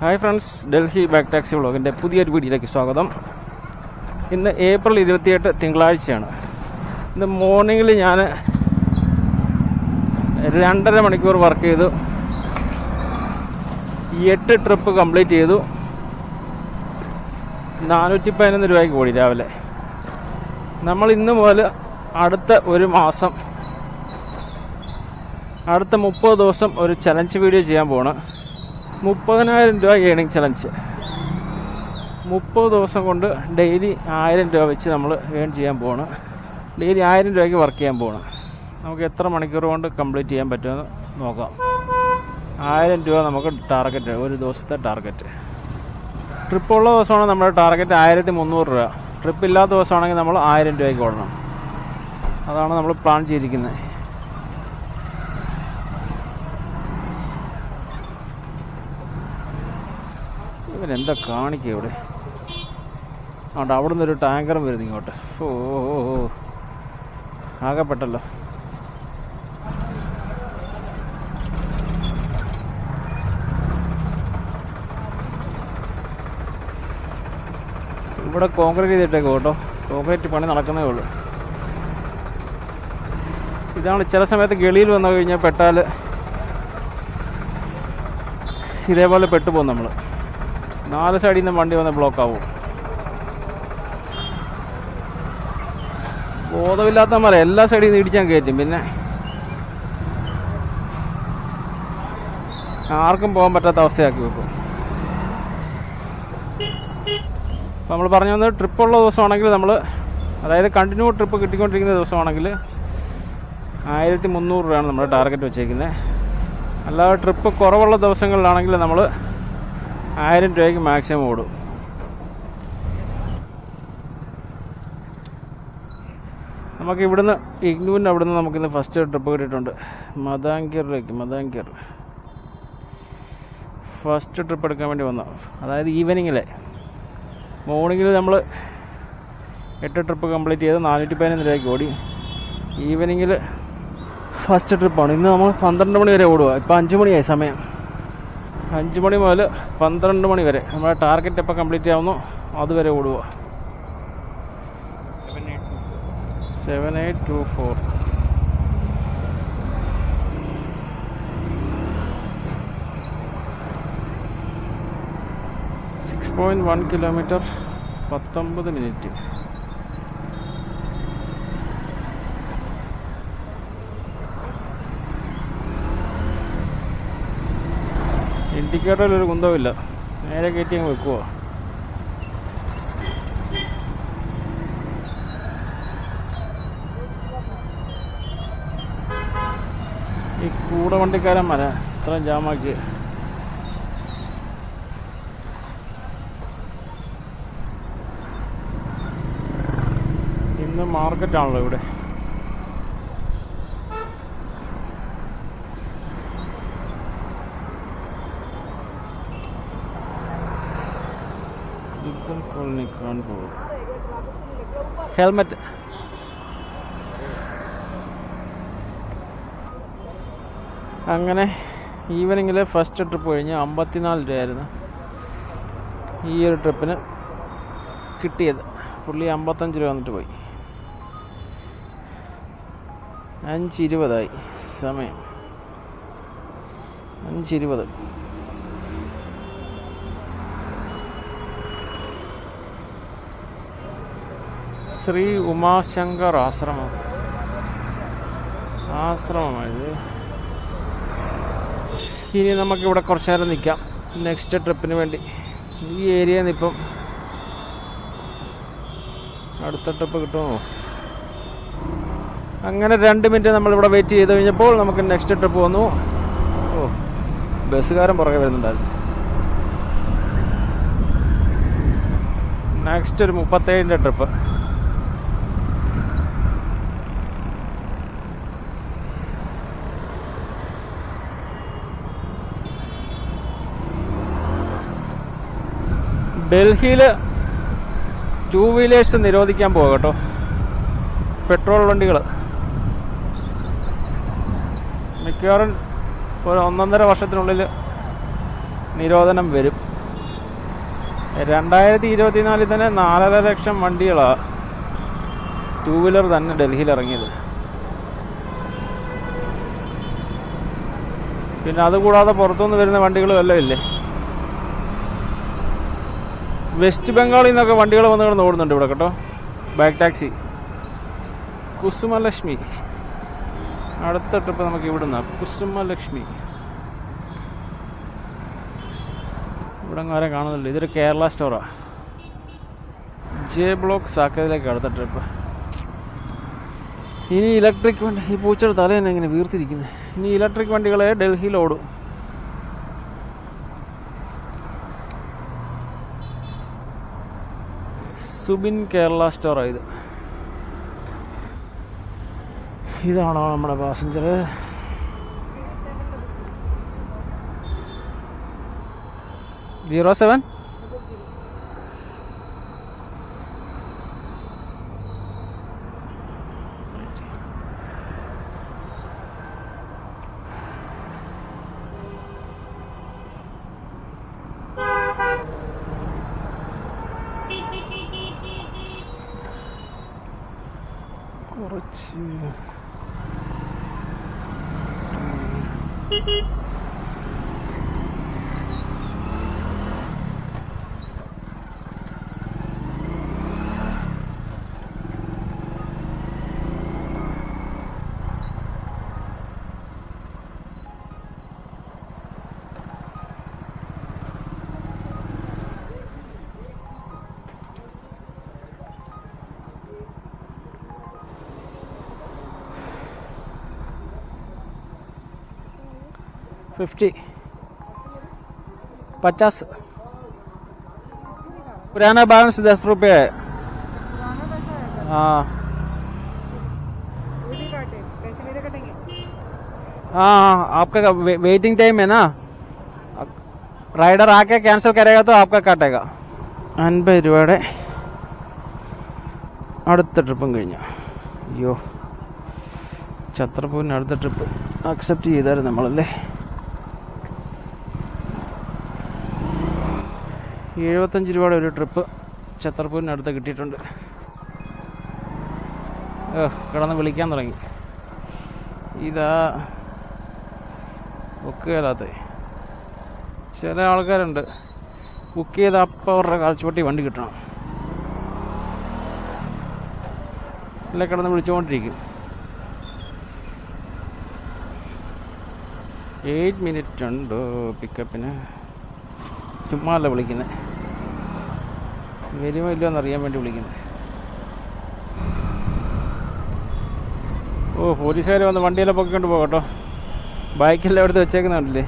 Hi friends Delhi back taxi വ്ളോഗിന്റെ പുതിയൊരു വീഡിയോയിലേക്ക് സ്വാഗതം. ഇന്ന് ഏപ്രിൽ ഇരുപത്തിയെട്ട് തിങ്കളാഴ്ചയാണ്. ഇന്ന് മോർണിംഗിൽ ഞാൻ രണ്ടര മണിക്കൂർ വർക്ക് ചെയ്തു. എട്ട് ട്രിപ്പ് കംപ്ലീറ്റ് ചെയ്തു. നാനൂറ്റി പതിനൊന്ന് രൂപയ്ക്ക് കൂടി രാവിലെ. നമ്മൾ ഇന്ന് മുതൽ അടുത്ത ഒരു മാസം അടുത്ത മുപ്പത് ദിവസം ഒരു ചലഞ്ച് വീഡിയോ ചെയ്യാൻ പോണ് മുപ്പതിനായിരം രൂപ ഏണിംഗ് ചലഞ്ച് മുപ്പത് ദിവസം കൊണ്ട് ഡെയിലി ആയിരം രൂപ വെച്ച് നമ്മൾ ഏൺ ചെയ്യാൻ പോവാണ്. ഡെയിലി ആയിരം രൂപയ്ക്ക് വർക്ക് ചെയ്യാൻ പോവാണ്. നമുക്ക് എത്ര മണിക്കൂർ കൊണ്ട് കംപ്ലീറ്റ് ചെയ്യാൻ പറ്റുമെന്ന് നോക്കാം. ആയിരം രൂപ നമുക്ക് ടാർഗറ്റ് ഒരു ദിവസത്തെ ടാർഗറ്റ് ട്രിപ്പ് ഉള്ള ദിവസമാണ് നമ്മുടെ ടാർഗറ്റ് ആയിരത്തി മുന്നൂറ് രൂപ. ട്രിപ്പ് ഇല്ലാത്ത ദിവസമാണെങ്കിൽ നമ്മൾ ആയിരം രൂപയ്ക്ക് ഓടണം. അതാണ് നമ്മൾ പ്ലാൻ ചെയ്തിരിക്കുന്നത്. ഇവരെന്താ കാണിക്കുക ഇവിടെ? അതുകൊണ്ട് അവിടെ നിന്നൊരു ടാങ്കറും വരുന്നു ഇങ്ങോട്ട്. ഓ. ആകെപ്പെട്ടല്ലോ. ഇവിടെ കോൺക്രീറ്റ് ചെയ്തിട്ടേക്ക് കേട്ടോ. കോൺക്രീറ്റ് പണി നടക്കുന്നേ ഉള്ളൂ. ഇതാണ് ചില സമയത്ത് ഗളിയിൽ വന്നു കഴിഞ്ഞാൽ പെട്ടാൽ ഇതേപോലെ പെട്ടുപോകും നമ്മൾ നാല് സൈഡിൽ നിന്ന് വണ്ടി വന്ന് ബ്ലോക്ക് ആവും. ബോധമില്ലാത്ത മല എല്ലാ സൈഡിൽ നിന്ന് ഇടിച്ചാൽ കയറ്റും പിന്നെ ആർക്കും പോകാൻ പറ്റാത്ത അവസ്ഥയാക്കി വെക്കും. നമ്മൾ പറഞ്ഞു വന്നത് ട്രിപ്പുള്ള ദിവസമാണെങ്കിൽ നമ്മൾ അതായത് കണ്ടിന്യൂ ട്രിപ്പ് കിട്ടിക്കൊണ്ടിരിക്കുന്ന ദിവസമാണെങ്കിൽ ആയിരത്തി മുന്നൂറ് രൂപയാണ് നമ്മൾ ടാർഗറ്റ് വെച്ചേക്കുന്നത് അല്ലാതെ ട്രിപ്പ് കുറവുള്ള ദിവസങ്ങളിലാണെങ്കിൽ നമ്മൾ ആയിരം രൂപയ്ക്ക് മാക്സിമം ഓടും. നമുക്ക് ഇവിടുന്ന് ഇഗ്നുവിന്റെ അവിടുന്ന് നമുക്കിന്ന് ഫസ്റ്റ് ട്രിപ്പ് കിട്ടിയിട്ടുണ്ട്. മദാങ്കിറിലേക്ക് മദാങ്കിർ ഫസ്റ്റ് ട്രിപ്പ് എടുക്കാൻ വേണ്ടി വന്ന. അതായത് ഈവനിങ്ങിലെ മോർണിംഗിൽ നമ്മൾ എട്ട് ട്രിപ്പ് കംപ്ലീറ്റ് ചെയ്ത് നാനൂറ്റി പതിനൊന്ന് രൂപയ്ക്ക് ഓടി. ഈവനിങ്ങിൽ ഫസ്റ്റ് ട്രിപ്പാണ് ഇന്ന് നമ്മൾ പന്ത്രണ്ട് മണി വരെ ഓടുക ഇപ്പം അഞ്ച് മണിയായി സമയം. അഞ്ച് മണി മുതൽ പന്ത്രണ്ട് മണി വരെ. നമ്മുടെ ടാർഗറ്റ് എപ്പോൾ കംപ്ലീറ്റ് ആവുന്നു അതുവരെ ഓടുക. Seven eight two four. Six point one kilometre പത്തൊമ്പത് മിനിറ്റ്. ഇൻഡിക്കേറ്ററിൽ ഒരു കുന്തമില്ല നേരെ കയറ്റി അങ്ങ് വെക്കുവോ? ഈ കൂടെ വണ്ടിക്കാരൻ മര ഇത്രയും ജാമാക്കി. ഇന്ന് മാർക്കറ്റാണല്ലോ ഇവിടെ. ഹെൽമെറ്റ് അങ്ങനെ ഈവനിങ്ങിലെ ഫസ്റ്റ് ട്രിപ്പ് കഴിഞ്ഞ് അമ്പത്തിനാല് രൂപയായിരുന്നു ഈ ഒരു ട്രിപ്പിന് കിട്ടിയത്. പുള്ളി അമ്പത്തഞ്ച് രൂപ വന്നിട്ട് പോയി. അഞ്ചിരുപതായി സമയം. അഞ്ച് ശ്രീ ഉമാശങ്കർ ആശ്രമം. ആശ്രമമായത്. ഇനി നമുക്കിവിടെ കുറച്ച് നേരം നിൽക്കാം നെക്സ്റ്റ് ട്രിപ്പിന് വേണ്ടി. ഈ ഏരിയയിൽ നിന്നിപ്പം അടുത്ത ട്രിപ്പ് കിട്ടുമോ? അങ്ങനെ രണ്ട് മിനിറ്റ് നമ്മളിവിടെ വെയിറ്റ് ചെയ്ത് കഴിഞ്ഞപ്പോൾ നമുക്ക് നെക്സ്റ്റ് ട്രിപ്പ് വന്നു. ഓ ബസ്സുകാരൻ പുറകെ വരുന്നുണ്ടായിരുന്നു. നെക്സ്റ്റ് ഒരു മുപ്പത്തേഴിന്റെ ട്രിപ്പ് ഡൽഹിയിൽ ടൂ വീലേഴ്സ് നിരോധിക്കാൻ പോവുക കേട്ടോ. പെട്രോൾ വണ്ടികൾ മിക്കവാറും ഒരു ഒന്നൊന്നര വർഷത്തിനുള്ളിൽ നിരോധനം വരും. രണ്ടായിരത്തി ഇരുപത്തിനാലിൽ തന്നെ നാലര ലക്ഷം വണ്ടികളാണ് ടൂ വീലർ തന്നെ ഡൽഹിയിൽ ഇറങ്ങിയത്. പിന്നെ അതുകൂടാതെ പുറത്തുനിന്ന് വരുന്ന വണ്ടികൾ എല്ലാം ഇല്ലേ? വെസ്റ്റ് ബംഗാളിൽ നിന്നൊക്കെ വണ്ടികൾ വന്ന് കിടന്ന് ഓടുന്നുണ്ട് ഇവിടെ കേട്ടോ. Back taxi Kusumalakshmi. അടുത്ത ട്രിപ്പ് നമുക്ക് ഇവിടുന്ന് കുസുമലക്ഷ്മി. ഇവിടെ ആരും കാണുന്നില്ല ഇതൊരു കേരള സ്റ്റോറാ ജെ ബ്ലോക്ക് സാക്കതിലേക്ക് അടുത്ത ട്രിപ്പ് ഇനി ഇലക്ട്രിക് വണ്ടി ഈ പൂച്ചയുടെ തലേനെ ഇങ്ങനെ വീർത്തിരിക്കുന്നത് ഇനി ഇലക്ട്രിക് വണ്ടികളെ ഡൽഹിയിൽ ഓടും. സുബിൻ കേരള സ്റ്റോറാ ഇത്. ഇതാണോ നമ്മുടെ പാസഞ്ചർ സീറോ സെവൻ കുറച്ച് ഫിഫ്റ്റി പച്ചാസ്. പുരാന ബാലൻസ് ദസ് रुपये है हाँ हाँ आपका वे, वेटिंग टाइम है ना राइडर അൻപത് രൂപയുടെ അടുത്ത ട്രിപ്പും കഴിഞ്ഞു. അയ്യോ. ചത്രപ്പൂവിന്റെ അടുത്ത ട്രിപ്പ് അക്സെപ്റ്റ് ചെയ്തായിരുന്നു നമ്മളല്ലേ? എഴുപത്തഞ്ച് രൂപയുടെ ഒരു ട്രിപ്പ് ഛത്തർപൂരിനടുത്ത് കിട്ടിയിട്ടുണ്ട്. കിടന്ന് വിളിക്കാൻ തുടങ്ങി. ഇതാ ബുക്ക് ചെയ്യാത്ത ചില ആൾക്കാരുണ്ട്. ബുക്ക് ചെയ്ത അപ്പം അവരുടെ കാൽച്ചുവട്ടി വണ്ടി കിട്ടണം. അല്ലെ കിടന്ന് വിളിച്ചുകൊണ്ടിരിക്കും. എയ്റ്റ് മിനിറ്റ് ഉണ്ടോ പിക്കപ്പിന് ചുമ്മാ അല്ല വിളിക്കുന്നത് വരുമോ ഇല്ലയോ എന്നറിയാൻ വേണ്ടി വിളിക്കുന്നത് ഓ പോലീസുകാർ വന്ന് വണ്ടിയെല്ലാം പൊക്കിക്കൊണ്ട് പോകട്ടോ ബൈക്കെല്ലാം എടുത്ത് വെച്ചേക്കുന്നുണ്ടല്ലേ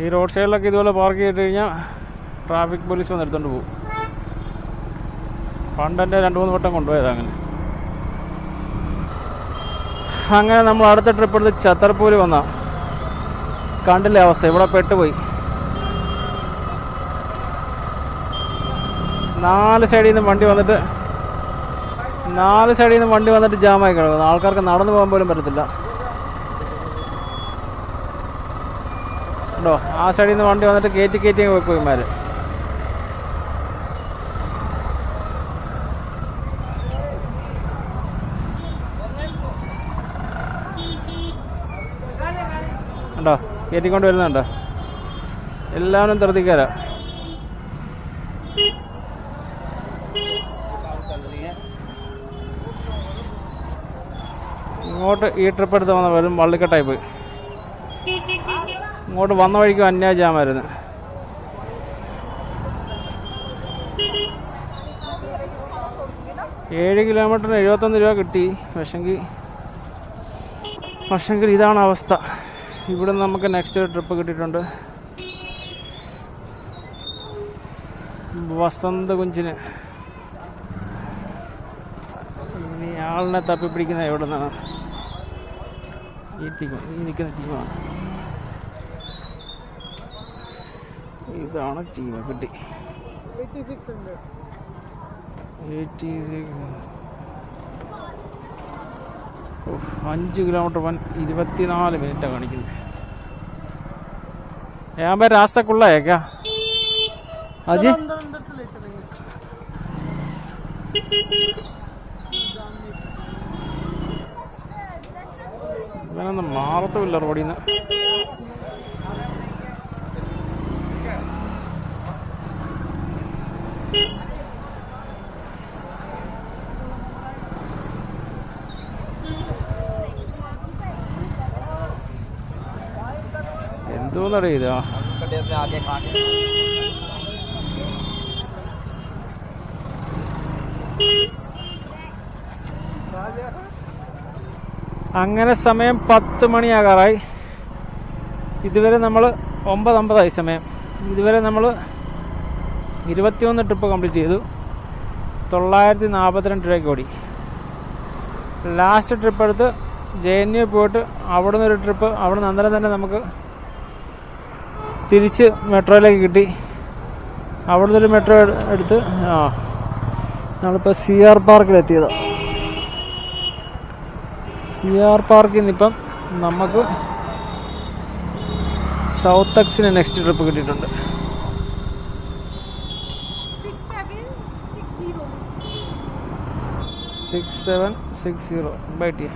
ഈ റോഡ് സൈഡിലൊക്കെ ഇതുപോലെ പാർക്ക് ചെയ്തിട്ട് കഴിഞ്ഞാൽ ട്രാഫിക് പോലീസ് വന്ന് എടുത്തോണ്ട് പോകും പണ്ട് എന്റെ രണ്ട് മൂന്ന് വട്ടം കൊണ്ടുപോയത് അങ്ങനെ. അങ്ങനെ നമ്മൾ അടുത്ത ട്രിപ്പ് എടുത്ത് ചത്തർപ്പൂര് വന്ന. കണ്ടില്ലേ അവസ്ഥ? ഇവിടെ പെട്ടുപോയി. നാല് സൈഡിൽ നിന്ന് വണ്ടി വന്നിട്ട് നാല് സൈഡിൽ നിന്ന് വണ്ടി വന്നിട്ട് ജാമായി കിടക്കുന്നു. ആൾക്കാർക്ക് നടന്നു പോകാൻ പോലും പറ്റത്തില്ല. ഉണ്ടോ? ആ സൈഡിൽ നിന്ന് വണ്ടി വന്നിട്ട് കയറ്റി കയറ്റി അങ്ങ് വെക്കും ഇമാര് ഉണ്ടോ കയറ്റിക്കൊണ്ട് വരുന്നുണ്ടോ? എല്ലാവരും ധൃതിക്കാരാ ഇങ്ങോട്ട് ഈ ട്രിപ്പ് എടുത്ത് വന്ന വരും വള്ളിക്കെട്ടായി പോയി. ഇങ്ങോട്ട് വന്ന വഴിക്കും അന്യായ ജാമായിരുന്നു. ഏഴ് കിലോമീറ്ററിന് എഴുപത്തൊന്ന് രൂപ കിട്ടി. പക്ഷെങ്കിൽ പക്ഷെങ്കിൽ ഇതാണ് അവസ്ഥ. ഇവിടെ നമുക്ക് നെക്സ്റ്റ് ട്രിപ്പ് കിട്ടിയിട്ടുണ്ട്. വസന്ത കുഞ്ചിന്. ഇനി ആളിനെ പിടിക്കുന്ന എവിടെ നിന്നാണ്? ഈ ടീം ഈ നിൽക്കുന്ന ടീമാണ് ഇതാണ് ടീം കിട്ടി എയ്റ്റി സിക്സ് അഞ്ച് കിലോമീറ്റർ വൻ ഇരുപത്തിനാല് മിനിറ്റാണ് കാണിക്കുന്നത് ഞാൻ രാസ്തക്കുള്ളേ ക്യാ അജി മാറത്തുമില്ല റോഡിൽ നിന്ന് എന്തോന്നറിയില്ല അങ്ങനെ സമയം പത്ത് മണിയാകാറായി. ഇതുവരെ നമ്മൾ ഒമ്പത് അമ്പതായി സമയം. ഇതുവരെ നമ്മൾ ഇരുപത്തിയൊന്ന് ട്രിപ്പ് കംപ്ലീറ്റ് ചെയ്തു. തൊള്ളായിരത്തി നാൽപ്പത്തിരണ്ട് രൂപയ്ക്ക് ഓടി. ലാസ്റ്റ് ട്രിപ്പ് എടുത്ത് ജെ എൻ യു പോയിട്ട് അവിടെ ഒരു ട്രിപ്പ് അവിടെ നിന്ന് അന്നേരം തന്നെ നമുക്ക് തിരിച്ച് മെട്രോയിലേക്ക് കിട്ടി. അവിടെ നിന്നൊരു മെട്രോ എടുത്ത് ആ. നമ്മളിപ്പോൾ സി ആർ പാർക്കിലെത്തിയതാണ് സി ആർ പാർക്കിൽ നിന്നിപ്പം നമുക്ക് സൗത്ത് എക്സിന് നെക്സ്റ്റ് ട്രിപ്പ് കിട്ടിയിട്ടുണ്ട്. Six seven six zero by T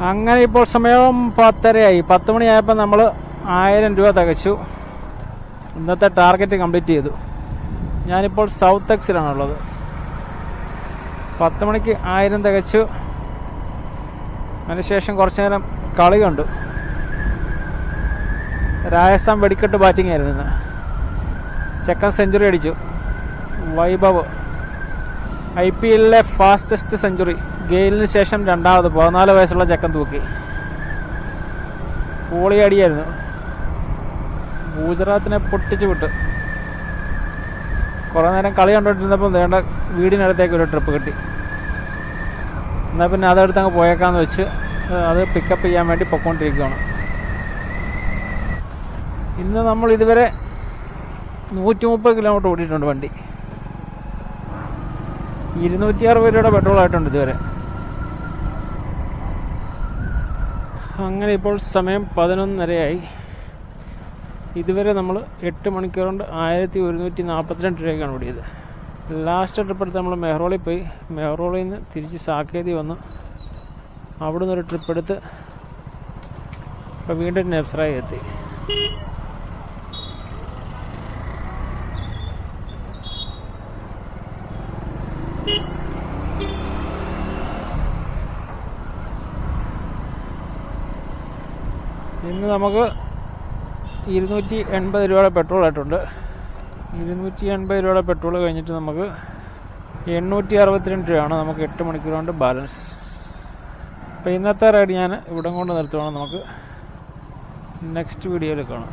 അങ്ങനെ ഇപ്പോൾ സമയം പത്തരയായി. പത്ത് മണിയായപ്പോൾ നമ്മൾ ആയിരം രൂപ തികച്ചു. ഇന്നത്തെ ടാർഗറ്റ് കംപ്ലീറ്റ് ചെയ്തു. ഞാനിപ്പോൾ സൗത്ത് എക്സിലാണുള്ളത്. പത്ത് മണിക്ക് ആയിരം തികച്ചു. അതിനുശേഷം കുറച്ചു നേരം കളി കണ്ടു. രാജസ്ഥാൻ വെടിക്കെട്ട് ബാറ്റിംഗ് ആയിരുന്നു ഇന്ന്. ചെക്കൻ സെഞ്ചുറി അടിച്ചു. വൈഭവ്. ഐ പി എല്ലിലെ ഫാസ്റ്റസ്റ്റ് സെഞ്ചുറി ഗെയിലിന് ശേഷം രണ്ടാമത് പതിനാല് വയസ്സുള്ള ചെക്കൻ തൂക്കി. പോളിയടിയായിരുന്നു. ഗുജറാത്തിനെ പൊട്ടിച്ചു വിട്ട്. കുറേ നേരം കളി കണ്ടോണ്ടിരുന്നപ്പോൾ വേണ്ട വീടിനടുത്തേക്ക് ഒരു ട്രിപ്പ് കിട്ടി. എന്നാൽ പിന്നെ അതെടുത്ത് അങ്ങ് പോയേക്കാന്ന് വെച്ച് അത് പിക്കപ്പ് ചെയ്യാൻ വേണ്ടി പൊക്കോണ്ടിരിക്കുകയാണ് ഇന്ന് നമ്മൾ ഇതുവരെ നൂറ്റി മുപ്പത് കിലോമീറ്റർ ഓടിയിട്ടുണ്ട് വണ്ടി. ഇരുന്നൂറ്റി അറുപത് രൂപയുടെ പെട്രോൾ ആയിട്ടുണ്ട് ഇതുവരെ. അങ്ങനെ ഇപ്പോൾ സമയം പതിനൊന്നരയായി. ഇതുവരെ നമ്മൾ എട്ട് മണിക്കൂർ കൊണ്ട് ആയിരത്തി ഒരുന്നൂറ്റി നാൽപ്പത്തിരണ്ട് രൂപയ്ക്കാണ് ഓടിയത് ലാസ്റ്റ് ട്രിപ്പ് എടുത്ത് നമ്മൾ മെഹ്റോളിൽ പോയി. മെഹ്റോളിൽ നിന്ന് തിരിച്ച് സാക്കേതി വന്നു. അവിടെ നിന്നൊരു ട്രിപ്പ് എടുത്ത് ഇപ്പോൾ വീണ്ടും നെബ്സറായി എത്തി. ഇന്ന് നമുക്ക് ഇരുന്നൂറ്റി എൺപത് രൂപയുടെ പെട്രോൾ ആയിട്ടുണ്ട്. ഇരുന്നൂറ്റി എൺപത് രൂപയുടെ പെട്രോൾ കഴിഞ്ഞിട്ട് നമുക്ക് എണ്ണൂറ്റി അറുപത്തിരണ്ട് രൂപയാണ് നമുക്ക് എട്ട് മണിക്കൂർ കൊണ്ട് ബാലൻസ്. അപ്പോൾ ഇന്നത്തെ റൈഡ് ഞാൻ ഇവിടം കൊണ്ട് നിർത്തുവാണ്. നമുക്ക് നെക്സ്റ്റ് വീഡിയോയിൽ കാണാം.